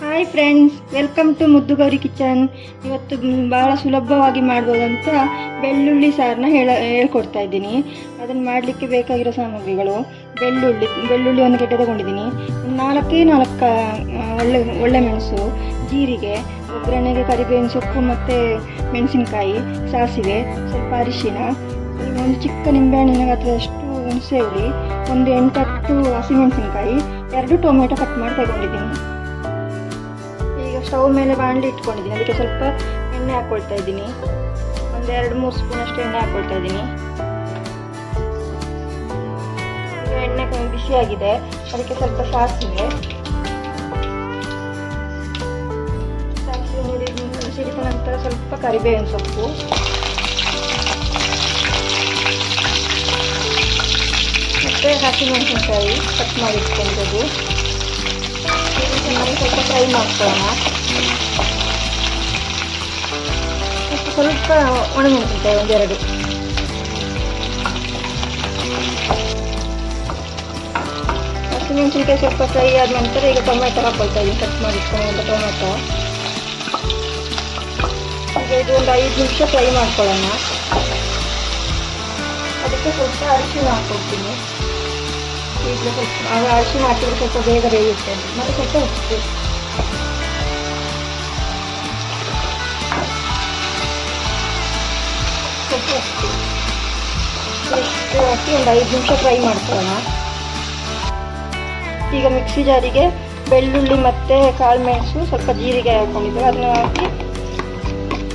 Hi friends welcome to Muddugauri kitchen ಇವತ್ತು ಭಾಳ ಸುಲಭವಾಗಿ ಮಾಡ್ಬೋದಂತ ಬೆಳ್ಳುಳ್ಳಿ ಸಾರನ್ನ ಹೇಳ ಹೇಳ್ಕೊಡ್ತಾ ಇದ್ದೀನಿ. ಅದನ್ನು ಮಾಡಲಿಕ್ಕೆ ಬೇಕಾಗಿರೋ ಸಾಮಗ್ರಿಗಳು, ಬೆಳ್ಳುಳ್ಳಿ ಬೆಳ್ಳುಳ್ಳಿ ಒಂದು ಗೆಡ್ಡೆ ತಗೊಂಡಿದ್ದೀನಿ. ನಾಲ್ಕೇ ನಾಲ್ಕು ಒಳ್ಳೆ ಒಳ್ಳೆ ಮೆಣಸು, ಜೀರಿಗೆ, ಒಗ್ಗರಣೆಗೆ ಕರಿಬೇವಿನ ಸೊಪ್ಪು ಮತ್ತು ಮೆಣಸಿನಕಾಯಿ ಸಾಸಿವೆ, ಸ್ವಲ್ಪ ಅರಿಶಿನ, ಒಂದು ಚಿಕ್ಕ ನಿಂಬೆಹಣ್ಣಿನ ಗಾತ್ರದಷ್ಟು ಹುಣಸೆ ಹುಳಿ ಒಂದು ಎಂಟತ್ತು ಹಸಿಮೆಣಸಿನಕಾಯಿ, ಎರಡು ಟೊಮೆಟೊ ಕಟ್ ಮಾಡಿ ತಗೊಂಡಿದ್ದೀನಿ. ಈಗ ಸ್ಟವ್ ಮೇಲೆ ಬಾಣಲಿ ಇಟ್ಕೊಂಡಿದ್ದೀನಿ. ಅದಕ್ಕೆ ಸ್ವಲ್ಪ ಎಣ್ಣೆ ಹಾಕ್ಕೊಳ್ತಾ ಇದ್ದೀನಿ. ಒಂದು ಎರಡು ಮೂರು ಸ್ಪೂನ್ ಅಷ್ಟು ಎಣ್ಣೆ ಹಾಕ್ಕೊಳ್ತಾ ಇದ್ದೀನಿ. ಎಣ್ಣೆ ಬಿಸಿಯಾಗಿದೆ ಅದಕ್ಕೆ ಸ್ವಲ್ಪ ಸಾಸಿವೆ. ಸಾಸಿವೆ ನೀರಿ ಸಿಡಿದ ನಂತರ ಸ್ವಲ್ಪ ಕರಿಬೇವಿನ ಸೊಪ್ಪು. ಮತ್ತು ಹಸಿಮೆಣಸಿನಕಾಯಿ ಕಟ್ ಮಾಡಿ ಇಟ್ಕೊಂಡಿರೋದು ಇದು ಚೆನ್ನಾಗಿ ಸ್ವಲ್ಪ ಫ್ರೈ ಮಾಡ್ಕೊಳ್ಳೋಣ ಮತ್ತು ಸ್ವಲ್ಪ ಒಣಮೆಣಸಿನ್ಕಾಯಿ ಒಂದೆರಡು ಹಸಿಮೆಣಸಿನ್ಕಾಯಿ ಸ್ವಲ್ಪ ಫ್ರೈ ಆದ ನಂತರ ಈಗ ಟೊಮೆಟೊ ಹಾಕೊಳ್ತಾ ಇದ್ದೀನಿ ಕಟ್ ಮಾಡಿ ಇಟ್ಕೊಂಡು ಟೊಮೆಟೊ ಈಗ ಇದು ಒಂದು ಐದು ನಿಮಿಷ ಫ್ರೈ ಮಾಡ್ಕೊಳ್ಳೋಣ ಅದಕ್ಕೆ ಸ್ವಲ್ಪ ಅರಿಶಿನ ಹಾಕ್ಕೊಡ್ತೀನಿ ಈಗ ಸ್ವಲ್ಪ ಅರಿಶಿನ ಹಾಕಿದ್ರೆ ಸ್ವಲ್ಪ ಬೇಗ ಬೇಯುತ್ತೆ ಮತ್ತೆ ಸ್ವಲ್ಪ ಉಪ್ಪು. ಸ್ವಲ್ಪ ಉಪ್ಪು. ಹಾಕಿ ಒಂದು ಐದು ನಿಮಿಷ ಫ್ರೈ ಮಾಡ್ಕೊಳ್ಳೋಣ. ಈಗ ಮಿಕ್ಸಿ ಜಾರಿಗೆ ಬೆಳ್ಳುಳ್ಳಿ ಮತ್ತು ಕಾಳು ಮೆಣಸು ಸ್ವಲ್ಪ ಜೀರಿಗೆ ಹಾಕ್ಕೊಂಡಿದ್ದೀವಿ ಅದನ್ನ ಹಾಕಿ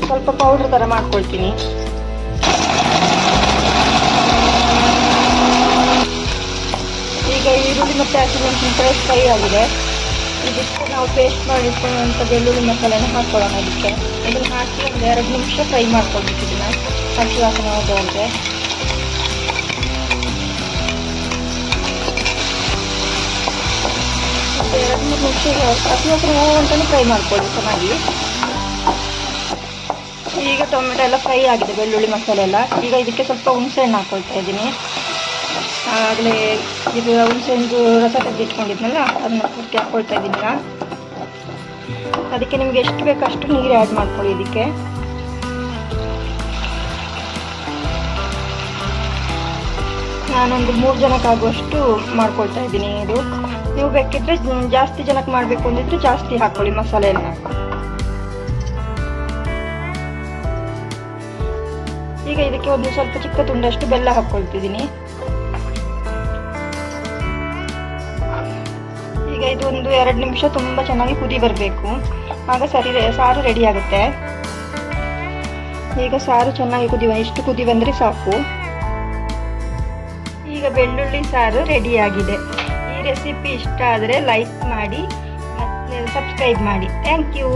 ಸ್ವಲ್ಪ ಪೌಡ್ರ್ ಥರ ಮಾಡ್ಕೊಳ್ತೀನಿ. ಈಗ ಮತ್ತೆ ಹಸಿಮೆಣಸಿನಕಾಯಿ ಫ್ರೈ ಆಗಿದೆ. ಇದಕ್ಕೆ ನಾವು ಪೇಸ್ಟ್ ಮಾಡಿ ಇಟ್ಕೊಳ್ಳುವಂಥ ಬೆಳ್ಳುಳ್ಳಿ ಮಸಾಲೆನ ಹಾಕ್ಕೊಳ್ಳೋಣ ಅದಕ್ಕೆ. ಇದನ್ನು ಹಾಕಿ ಒಂದು ಎರಡು ನಿಮಿಷ ಫ್ರೈ ಮಾಡ್ಕೊಳ್ಬೇಕು ಇದನ್ನು ಹಸಿ ವಾಸನೆ ಒಂದು ಎರಡು ಮೂರು ನಿಮಿಷ ಹಸಿ ಫ್ರೈ ಮಾಡ್ಕೊಳ್ಳಿ ಚೆನ್ನಾಗಿ. ಈಗ ಟೊಮೆಟೊ ಎಲ್ಲ ಫ್ರೈ ಆಗಿದೆ, ಬೆಳ್ಳುಳ್ಳಿ ಮಸಾಲೆ ಎಲ್ಲ. ಈಗ ಇದಕ್ಕೆ ಸ್ವಲ್ಪ ಹುಣಸೆ ಹಣ್ಣು ಹಾಕೊಳ್ತಾ ಇದ್ದೀನಿ. ಆಗಲೇ ಇದು ಹುಣಸೆಹಣ್ಣು ರಸ ತೆಗೆದಿಟ್ಕೊಂಡಿದ್ನಲ್ಲ, ಅದನ್ನ ಪೂರ್ತಿ ಹಾಕ್ಕೊಳ್ತಾ ಇದ್ದೀನಿ ಈಗ ಅದಕ್ಕೆ ನಿಮ್ಗೆ ಎಷ್ಟು ಬೇಕು ಅಷ್ಟು ನೀರು ಆ್ಯಡ್ ಮಾಡ್ಕೊಳ್ಳಿ ಇದಕ್ಕೆ. ನಾನೊಂದು ಮೂರು ಜನಕ್ಕಾಗುವಷ್ಟು ಮಾಡ್ಕೊಳ್ತಾ ಇದ್ದೀನಿ ಇದು. ನೀವು ಬೇಕಿದ್ರೆ ಜಾಸ್ತಿ ಜನಕ್ಕೆ ಮಾಡಬೇಕು ಅಂದಿದ್ರೆ ಜಾಸ್ತಿ ಹಾಕ್ಕೊಳ್ಳಿ ಮಸಾಲೆ ಎಲ್ಲ ಈಗ ಇದಕ್ಕೆ ಒಂದು ಸ್ವಲ್ಪ ಚಿಕ್ಕ ತುಂಡಷ್ಟು ಬೆಲ್ಲ ಹಾಕ್ಕೊಳ್ತಿದ್ದೀನಿ ಇದು ಒಂದು ಎರಡು ನಿಮಿಷ ತುಂಬ ಚೆನ್ನಾಗಿ ಕುದಿ ಬರಬೇಕು. ಆಗ ಸರಿ, ಸಾರು ರೆಡಿ ಆಗುತ್ತೆ. ಈಗ ಸಾರು ಚೆನ್ನಾಗಿ ಕುದಿ ಇಷ್ಟು ಕುದಿ ಬಂದರೆ ಸಾಕು. ಈಗ ಬೆಳ್ಳುಳ್ಳಿ ಸಾರು ರೆಡಿ ಆಗಿದೆ. ಈ ರೆಸಿಪಿ ಇಷ್ಟ ಆದರೆ ಲೈಕ್ ಮಾಡಿ ಮತ್ತು ಸಬ್ಸ್ಕ್ರೈಬ್ ಮಾಡಿ. Thank you